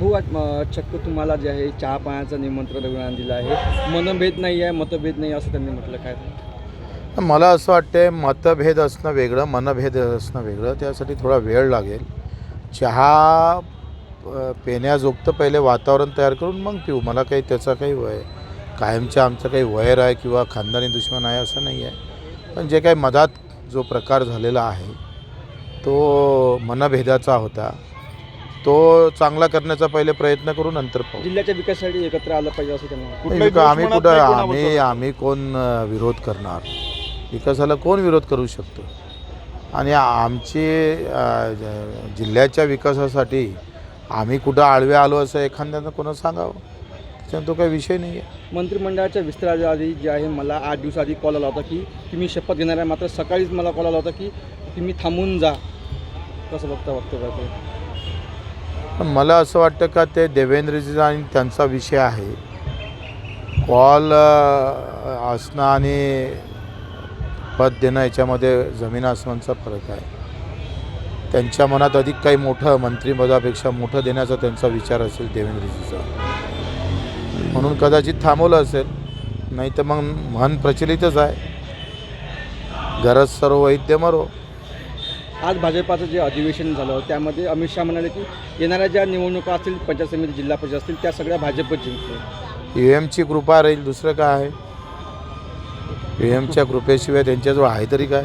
हो, भाऊ चक्क तुम्हाला जे आहे चहा पाण्याचं निमंत्रण रविवार दिलं आहे. मनभेद नाही आहे मतभेद नाही असं त्यांनी म्हटलं. काय? मला असं वाटते मतभेद असणं वेगळं मनभेद असणं वेगळं. त्यासाठी थोडा वेळ लागेल. चहा अ, पेण्याजोगतं पहिले वातावरण तयार करून मग पिऊ. मला काही त्याचा काही वय कायमच्या आमचं काही वैर आहे किंवा खानदानी दुश्मन आहे असं नाही आहे. पण जे काही मधात जो प्रकार झालेला आहे तो मनभेदाचा होता. तो चांगला करण्याचा पहिले प्रयत्न करू नंतर पाहू. जिल्ह्याच्या विकासासाठी एकत्र आलं पाहिजे असं त्यांना नाही, विका- आम्ही कुठं आम्ही आम्ही कोण अ, विरोध करणार? विकासाला कोण विरोध करू शकतो? आणि आमची अ, ज- जिल्ह्याच्या विकासासाठी आम्ही कुठं आळवे आलो असं एखाद्यानं कोणा सांगावं? त्याच्यानं तो काही विषय नाही आहे मंत्रिमंडळाच्या विस्ताराच्या आधी जे आहे मला आठ दिवसाआधी कॉल आला होता की तुम्ही शपथ घेणार आहे मात्र सकाळीच मला कॉल आला होता की तुम्ही थांबून जा. कसं बघता वक्तव्य ते पण मला असं वाटतं का ते देवेंद्रजीचा आणि त्यांचा विषय आहे. कॉल असणं आणि पद देणं याच्यामध्ये जमीन आसमानचा फरक आहे. त्यांच्या मनात अधिक काही मोठं मंत्रिपदापेक्षा मोठं देण्याचा त्यांचा विचार असेल देवेंद्रजीचा. म्हणून कदाचित थांबवलं असेल नाही तर मग मन प्रचलितच आहे. गरज सर्व वैद्य मरो आज भाजपाचं जे अधिवेशन झालं त्यामध्ये अमित शहा म्हणाले की येणाऱ्या ज्या निवडणुका असतील पंचायत समिती जिल्हा परिषद असतील त्या सगळ्या भाजपच जिंकतील. यू एमची कृपा राहील दुसरं काय आहे? यू एमच्या कृपेशिवाय त्यांच्याजवळ आहे तरी काय?